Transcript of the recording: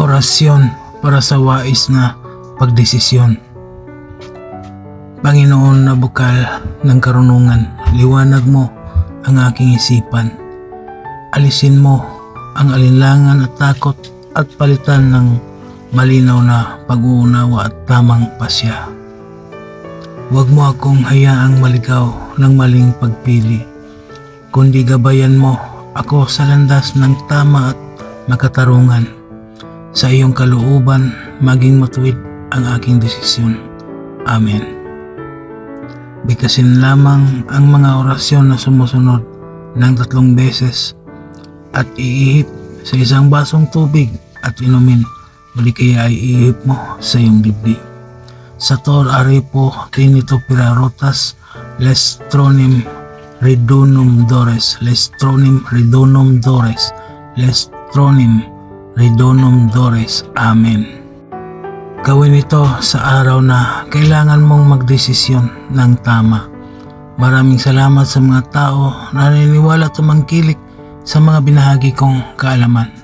Orasyon para sa wais na pagdesisyon. Panginoon na bukal ng karunungan, liwanag mo ang aking isipan. Alisin mo ang alinlangan at takot at palitan ng malinaw na pag-uunawa at tamang pasya. Huwag mo akong hayaang maligaw ng maling pagpili, kundi gabayan mo ako sa landas ng tama at makatarungan. Sa iyong kalooban, maging matuwid ang aking desisyon. Amen. Bigkasin lamang ang mga orasyon na sumusunod ng tatlong beses at iihip sa isang basong tubig at inumin. Muli kaya ay iihip mo sa iyong dibdib. Sator Arepo Trinito Pirarotas Lestronim Redonum Dores Lestronim Redonum Dores Lestronim Redonum Dores Amen Gawin ito sa araw na kailangan mong magdesisyon ng tama. Maraming salamat sa mga tao na naniniwala tumangkilik sa mga binahagi kong kaalaman.